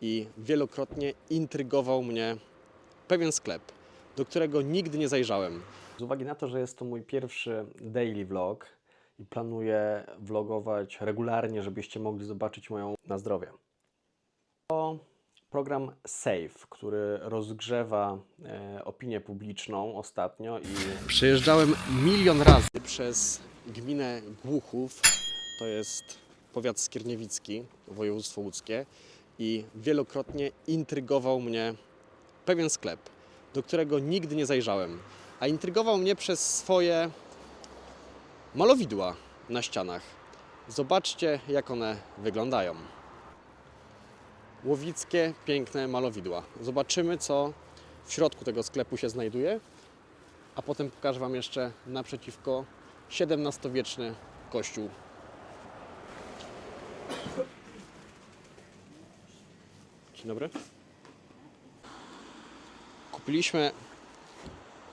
i wielokrotnie intrygował mnie pewien sklep, do którego nigdy nie zajrzałem. Z uwagi na to, że jest to mój pierwszy daily vlog i planuję vlogować regularnie, żebyście mogli zobaczyć moją na zdrowie. To program Save, który rozgrzewa e, opinię publiczną ostatnio i Przejeżdżałem milion razy przez gminę Głuchów, to jest powiat skierniewicki, województwo łódzkie i wielokrotnie intrygował mnie pewien sklep, do którego nigdy nie zajrzałem. A intrygował mnie przez swoje malowidła na ścianach. Zobaczcie, jak one wyglądają. Łowickie, piękne malowidła. Zobaczymy, co w środku tego sklepu się znajduje a potem pokażę Wam jeszcze naprzeciwko XVII-wieczny kościół. Dzień dobry. Kupiliśmy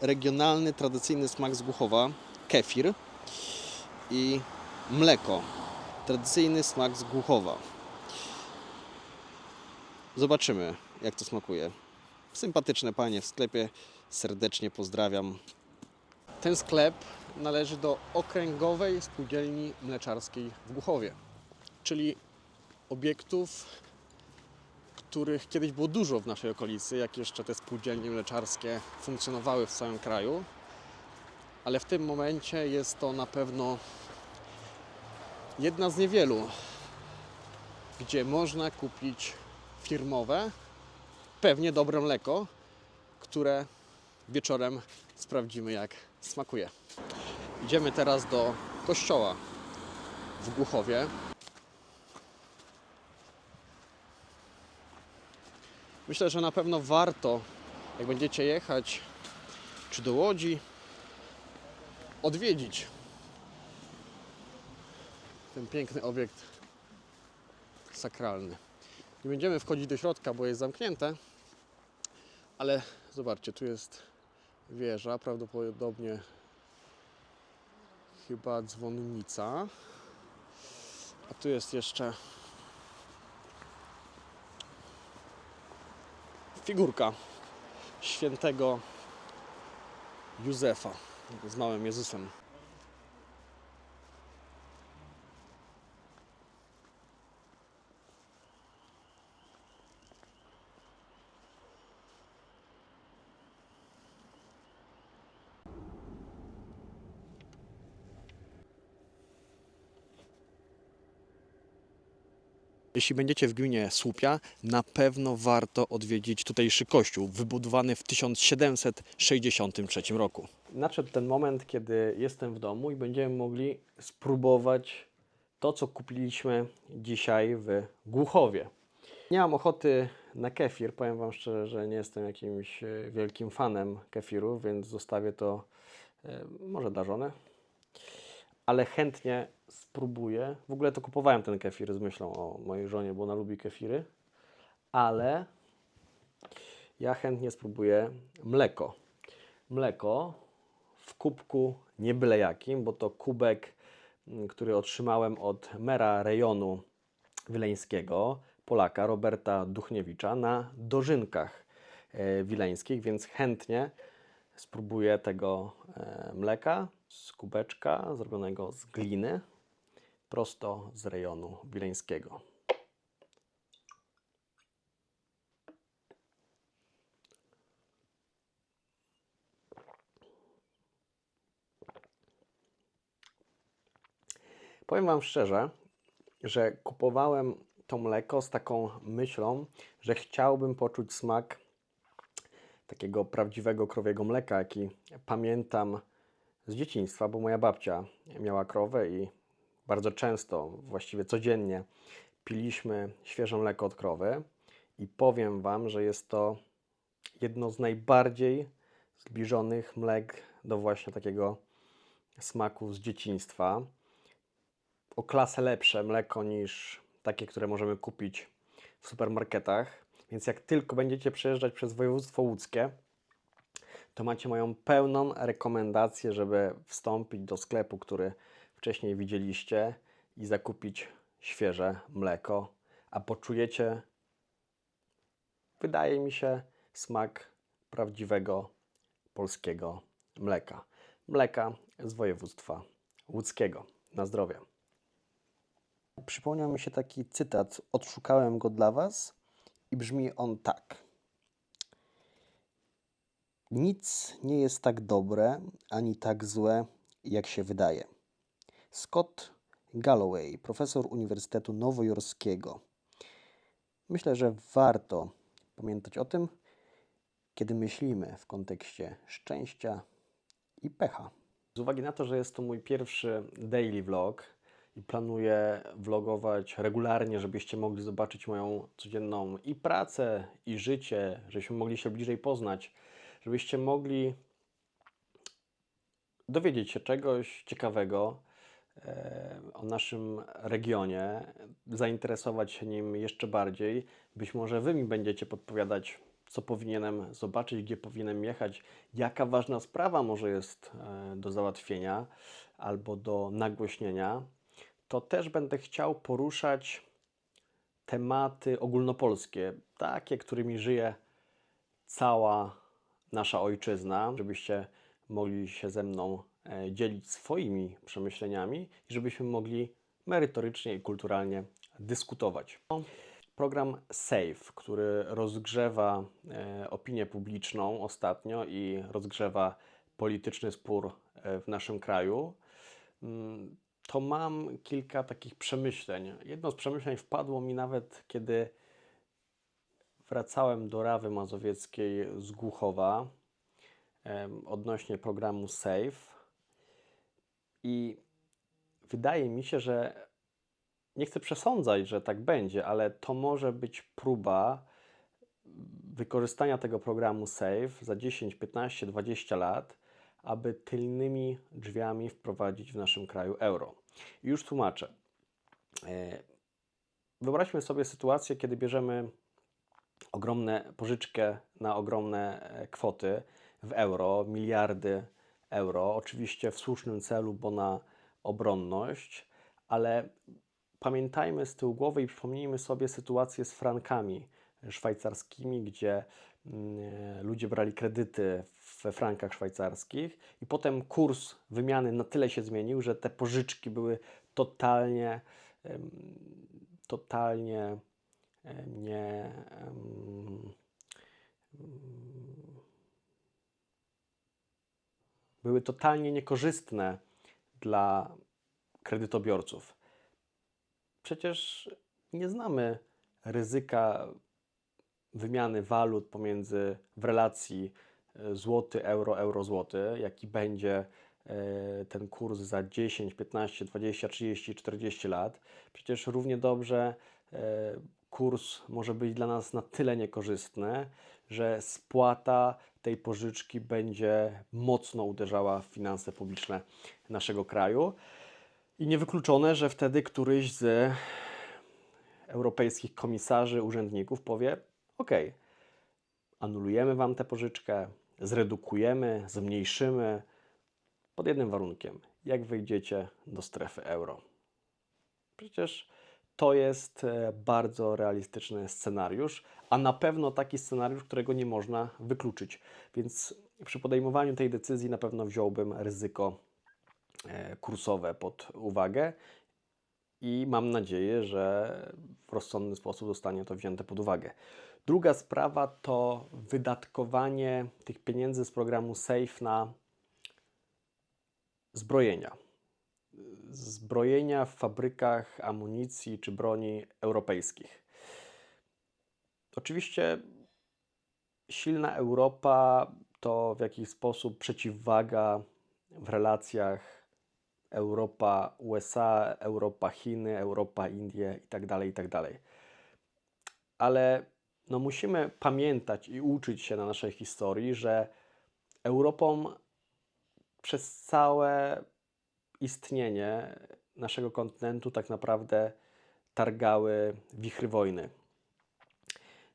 regionalny, tradycyjny smak z Głuchowa, kefir i mleko. Tradycyjny smak z Głuchowa. Zobaczymy, jak to smakuje. Sympatyczne panie w sklepie, serdecznie pozdrawiam. Ten sklep należy do Okręgowej Spółdzielni Mleczarskiej w Głuchowie, czyli obiektów, których kiedyś było dużo w naszej okolicy, jak jeszcze te spółdzielnie mleczarskie funkcjonowały w całym kraju. Ale w tym momencie jest to na pewno jedna z niewielu, gdzie można kupić firmowe, pewnie dobre mleko, które wieczorem sprawdzimy, jak smakuje. Idziemy teraz do kościoła w Głuchowie. Myślę, że na pewno warto, jak będziecie jechać, czy do Łodzi, odwiedzić ten piękny obiekt sakralny. Nie będziemy wchodzić do środka, bo jest zamknięte, ale zobaczcie, tu jest wieża, prawdopodobnie chyba dzwonnica. A tu jest jeszcze figurka świętego Józefa z małym Jezusem. Jeśli będziecie w gminie Słupia, na pewno warto odwiedzić tutejszy kościół, wybudowany w 1763 roku. nadszedł ten moment, kiedy jestem w domu i będziemy mogli spróbować to, co kupiliśmy dzisiaj w Głuchowie. Nie mam ochoty na kefir, powiem Wam szczerze, że nie jestem jakimś e, wielkim fanem kefiru, więc zostawię to e, może dla żony. Ale chętnie spróbuję. W ogóle to kupowałem ten kefir z myślą o mojej żonie, bo ona lubi kefiry. Ale ja chętnie spróbuję mleko. Mleko w kubku nie byle jakim, bo to kubek, mm, który otrzymałem od mera rejonu wileńskiego, Polaka Roberta Duchniewicza na dożynkach e, wileńskich, więc chętnie spróbuję tego e, mleka z kubeczka zrobionego z gliny prosto z rejonu wileńskiego. Powiem Wam szczerze, że kupowałem to mleko z taką myślą, że chciałbym poczuć smak takiego prawdziwego krowiego mleka, jaki pamiętam z dzieciństwa, bo moja babcia miała krowę i bardzo często, właściwie codziennie piliśmy świeże mleko od krowy i powiem Wam, że jest to jedno z najbardziej zbliżonych mlek do właśnie takiego smaku z dzieciństwa o klasę lepsze mleko niż takie, które możemy kupić w supermarketach. Więc jak tylko będziecie przejeżdżać przez województwo łódzkie, to macie moją pełną rekomendację, żeby wstąpić do sklepu, który wcześniej widzieliście i zakupić świeże mleko, a poczujecie wydaje mi się, smak prawdziwego polskiego mleka. Mleka z województwa łódzkiego. Na zdrowie. Przypomniał mi się taki cytat, odszukałem go dla Was i brzmi on tak. Nic nie jest tak dobre ani tak złe, jak się wydaje. Scott Galloway, profesor Uniwersytetu Nowojorskiego. Myślę, że warto pamiętać o tym, kiedy myślimy w kontekście szczęścia i pecha. Z uwagi na to, że jest to mój pierwszy daily vlog i planuję vlogować regularnie, żebyście mogli zobaczyć moją codzienną i pracę, i życie, żebyśmy mogli się bliżej poznać, żebyście mogli dowiedzieć się czegoś ciekawego e, o naszym regionie, zainteresować się nim jeszcze bardziej. Być może Wy mi będziecie podpowiadać, co powinienem zobaczyć, gdzie powinienem jechać, jaka ważna sprawa może jest e, do załatwienia albo do nagłośnienia. To też będę chciał poruszać tematy ogólnopolskie, takie, którymi żyje cała nasza ojczyzna, żebyście mogli się ze mną e, dzielić swoimi przemyśleniami i żebyśmy mogli merytorycznie i kulturalnie dyskutować. Program SAFE, który rozgrzewa e, opinię publiczną ostatnio i rozgrzewa polityczny spór e, w naszym kraju, mm, to mam kilka takich przemyśleń. Jedno z przemyśleń wpadło mi nawet, kiedy wracałem do Rawy Mazowieckiej z Głuchowa odnośnie programu SAFE i wydaje mi się, że nie chcę przesądzać, że tak będzie, ale to może być próba wykorzystania tego programu SAFE za 10, 15, 20 lat, aby tylnymi drzwiami wprowadzić w naszym kraju euro. I już tłumaczę. E, Wyobraźmy sobie sytuację, kiedy bierzemy ogromne pożyczkę na ogromne e, kwoty w euro, miliardy euro, oczywiście w słusznym celu, bo na obronność, ale pamiętajmy z tyłu głowy i przypomnijmy sobie sytuację z frankami szwajcarskimi, gdzie mm, ludzie brali kredyty we frankach szwajcarskich i potem kurs wymiany na tyle się zmienił, że te pożyczki były totalnie, totalnie nie. były totalnie niekorzystne dla kredytobiorców. Przecież nie znamy ryzyka wymiany walut pomiędzy w relacji e, złoty, euro, euro, złoty, jaki będzie e, ten kurs za 10, 15, 20, 30, 40 lat. Przecież równie dobrze e, kurs może być dla nas na tyle niekorzystny, że spłata tej pożyczki będzie mocno uderzała w finanse publiczne naszego kraju. I niewykluczone, że wtedy któryś z europejskich komisarzy, urzędników powie: OK, anulujemy Wam tę pożyczkę, zredukujemy, zmniejszymy, pod jednym warunkiem: jak wyjdziecie do strefy euro. Przecież to jest e, bardzo realistyczny scenariusz, a na pewno taki scenariusz, którego nie można wykluczyć. Więc przy podejmowaniu tej decyzji na pewno wziąłbym ryzyko e, kursowe pod uwagę i mam nadzieję, że w rozsądny sposób zostanie to wzięte pod uwagę. Druga sprawa to wydatkowanie tych pieniędzy z programu SAFE na zbrojenia. Zbrojenia w fabrykach amunicji czy broni europejskich. Oczywiście silna Europa to w jakiś sposób przeciwwaga w relacjach Europa-USA, Europa-Chiny, Europa-Indie itd., itd. Ale no musimy pamiętać i uczyć się na naszej historii, że Europą przez całe istnienie naszego kontynentu tak naprawdę targały wichry wojny.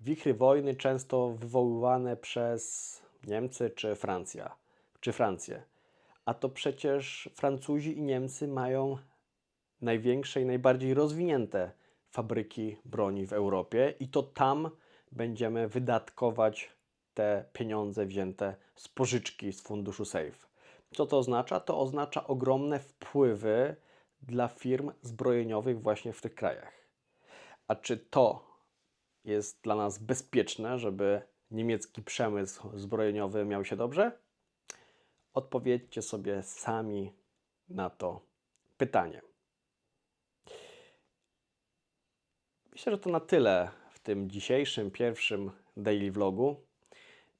Wichry wojny często wywoływane przez Niemcy czy Francja, czy Francję. A to przecież Francuzi i Niemcy mają największe i najbardziej rozwinięte fabryki broni w Europie i to tam będziemy wydatkować te pieniądze wzięte z pożyczki z funduszu SAFE. Co to oznacza? To oznacza ogromne wpływy dla firm zbrojeniowych właśnie w tych krajach. A czy to jest dla nas bezpieczne, żeby niemiecki przemysł zbrojeniowy miał się dobrze? Odpowiedzcie sobie sami na to pytanie. Myślę, że to na tyle w tym dzisiejszym pierwszym daily vlogu.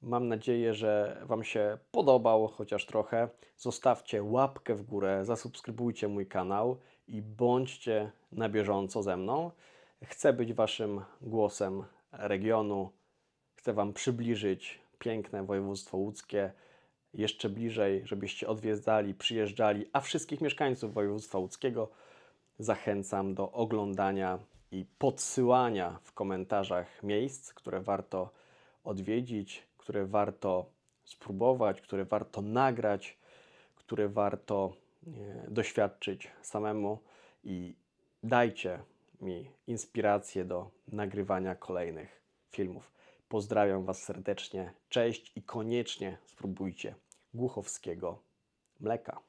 Mam nadzieję, że Wam się podobał, chociaż trochę. Zostawcie łapkę w górę, zasubskrybujcie mój kanał i bądźcie na bieżąco ze mną. Chcę być Waszym głosem regionu. Chcę Wam przybliżyć piękne województwo łódzkie jeszcze bliżej, żebyście odwiedzali, przyjeżdżali, a wszystkich mieszkańców województwa łódzkiego zachęcam do oglądania i podsyłania w komentarzach miejsc, które warto odwiedzić, które warto spróbować, które warto nagrać, które warto e, doświadczyć samemu i dajcie mi inspirację do nagrywania kolejnych filmów. Pozdrawiam Was serdecznie, cześć i koniecznie spróbujcie głuchowskiego mleka.